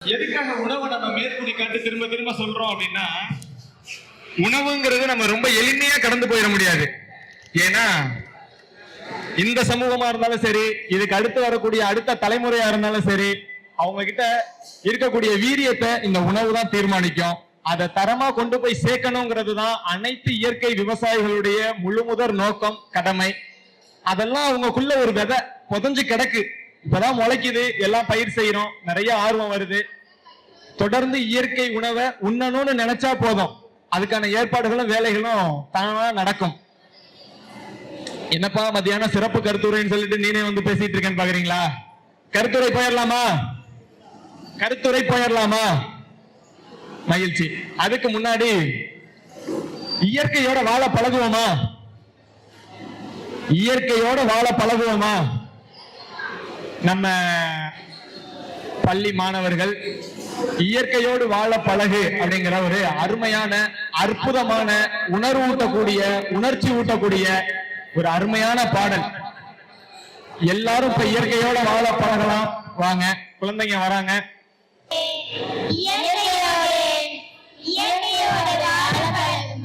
எதுக்காக உணவை நம்ம மேற்கூடி காட்டு திரும்ப திரும்ப சொல்றோம் அப்படின்னா உணவுங்கிறது நம்ம ரொம்ப எளிமையா கடந்து போயிட முடியாது. ஏன்னா இந்த சமூகமா இருந்தாலும் சரி இதுக்கு அடுத்து வரக்கூடிய அடுத்த தலைமுறையா இருந்தாலும் சரி அவங்க கிட்ட இருக்கக்கூடிய வீரியத்தை இந்த உணவு தான் தீர்மானிக்கும். அதை தரமா கொண்டு போய் சேர்க்கணுங்கிறது தான் அனைத்து இயற்கை விவசாயிகளுடைய முழுமுதற் நோக்கம் கடமை. அதெல்லாம் அவங்களுக்குள்ள ஒரு விதை புதஞ்சு கிடக்கு. இப்பதான் முளைக்குது எல்லாம் பயிர் செய்யறோம் நிறைய ஆர்வம் வருது. தொடர்ந்து இயற்கை உணவை உண்ணணும்னு நினைச்சா போதும். அதுக்கான ஏற்பாடுகளும் வேலைகளும் தானா நடக்கும். என்னப்பா மத்தியானம் சிறப்பு கருத்துரைன்னு சொல்லிட்டு நீனே வந்து பேசிட்டு இருக்கேன்னு பாக்குறீங்களா? கருத்துரை போயிடலாமா? கருத்துரை போயிடலாமா? மகிழ்ச்சி. அதுக்கு முன்னாடி இயற்கையோட வாழ பழகுவோமா? இயற்கையோட வாழ பழகுவோமா? நம்ம பள்ளி மாணவர்கள் இயற்கையோடு வாழ பழகு அப்படிங்கிற ஒரு அருமையான அற்புதமான உணர்வு ஊட்டக்கூடிய உணர்ச்சி ஊட்டக்கூடிய ஒரு அருமையான பாடல். எல்லாரும் இப்ப இயற்கையோட வாழ பழகலாம். வாங்க குழந்தைங்க வராங்க. இயற்கையோடு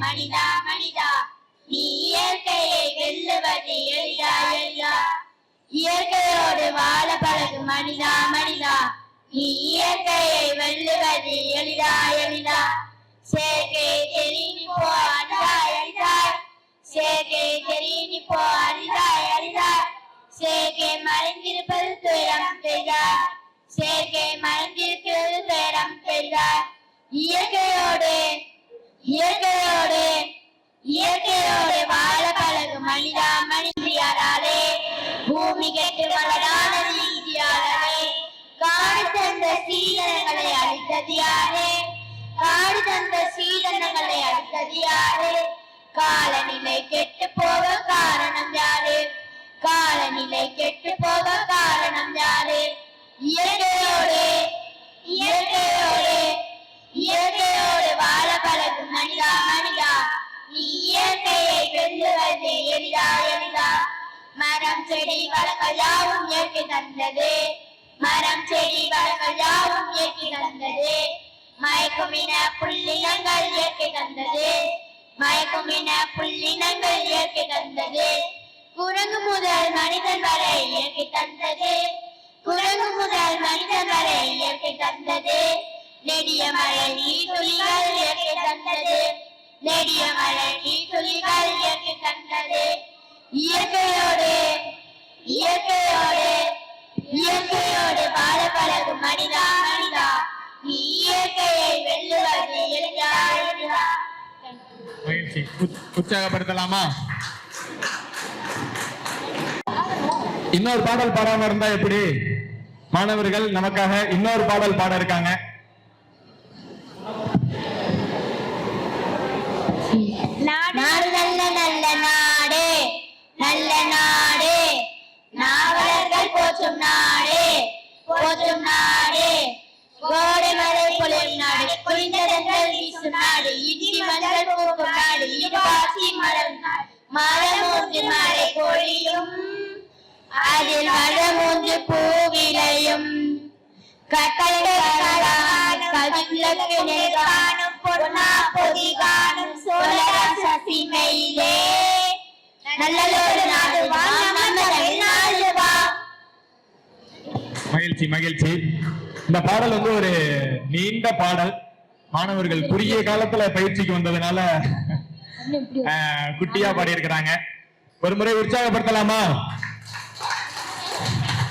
மனிதா மனிதா. நீ இயற்கையை வெல்லுவது எளிதா எளிதா. இயற்கையோடு வாழ இயற்கையை வெல்லுவது எளிதா எளிதா? சேர்க்கை தெரிந்து போ அரிதாய் எளிதா சேர்க்கை தெரிந்து போ அரிதாய் எளிதா சேர்க்கை மறைந்திருப்பது துயரம் பெய்தாய் சேர்க்கை மறைந்திருக்கிறது துயரம் பெய்தாய் இயற்கையோடு இயற்கையோடு சீதனங்களை யாரே காடு தந்த சீதனங்களை அழித்தது யாரே காலநிலை கெட்டு போக காரணம் யாரு? காலநிலை கெட்டு போக காரணம் யாரு? இயற்கையோடு இயற்கையோடு இயற்கையோடு வாழ பழகு மனிதா மனிதா. நீ இயற்கையை வெல்லுவது எளிதா எளிதா. மரம் செடி வளங்கள் யாவும் இயற்கை தந்தது. மரம் செடி வளங்கள் யாவும் தந்தது. மயக்குமின புள்ளினங்கள் இயற்கை தந்தது. மயக்குமின புள்ளினங்கள் இயற்கை தந்தது. குரங்கு முதல் மனிதன் வரை இயற்கை தந்தது. குரங்கு முதல் மனிதன் வரை இயற்கை தந்தது. நெடிய மழை நீர் துளிகள் இயற்கை தந்தது. நெடிய மழை நீர் துளிகள் இயற்கை தந்தது. இயற்கையோடு இயற்கையோடு இயற்கையோடு இயற்கையை வெல்லுவது மகிழ்ச்சி உற்சாகப்படுத்தலாமா? இன்னொரு பாடல் பாடாம இருந்தா எப்படி? மாணவர்கள் நமக்காக இன்னொரு பாடல் பாட இருக்காங்க. நாடு நல்ல நல்ல நாடு. நல்ல இடுவாசி மரம் நாடு மரமூன்று மழை பொழியும் அதில் மரமூன்று பொன்னா பொதி காணும் சசிமையிலே நல்லதொரு நாடு வா வா. மகிழ்ச்சி மகிழ்ச்சி. இந்த பாடல் வந்து ஒரு நீண்ட பாடல். மாணவர்கள் குறுகிய காலத்துல பயிற்சிக்கு வந்ததுனால குட்டியா பாடி இருக்கிறாங்க ஒரு முறை உற்சாகப்படுத்தலாமா?